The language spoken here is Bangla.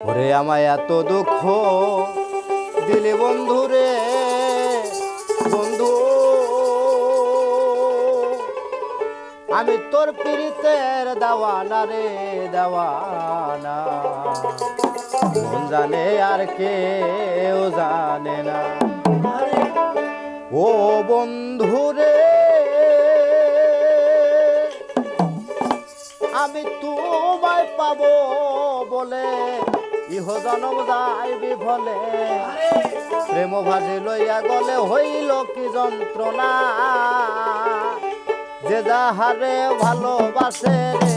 ওরে আমায় এত দুঃখ দিলে বন্ধু রে, বন্ধু। আমি তোর পীড়িতের দেওয়ানা রে, দেওয়ানা। মন জানে আর কেউ জানে না। ও বন্ধু রে, আমি তোমায় পাবো বলে ইহ জনম যাই বিফলে। প্রেম ভাজি লইয়া গলে হইল কি যন্ত্রণা। যে যাহারে ভালোবাসে রে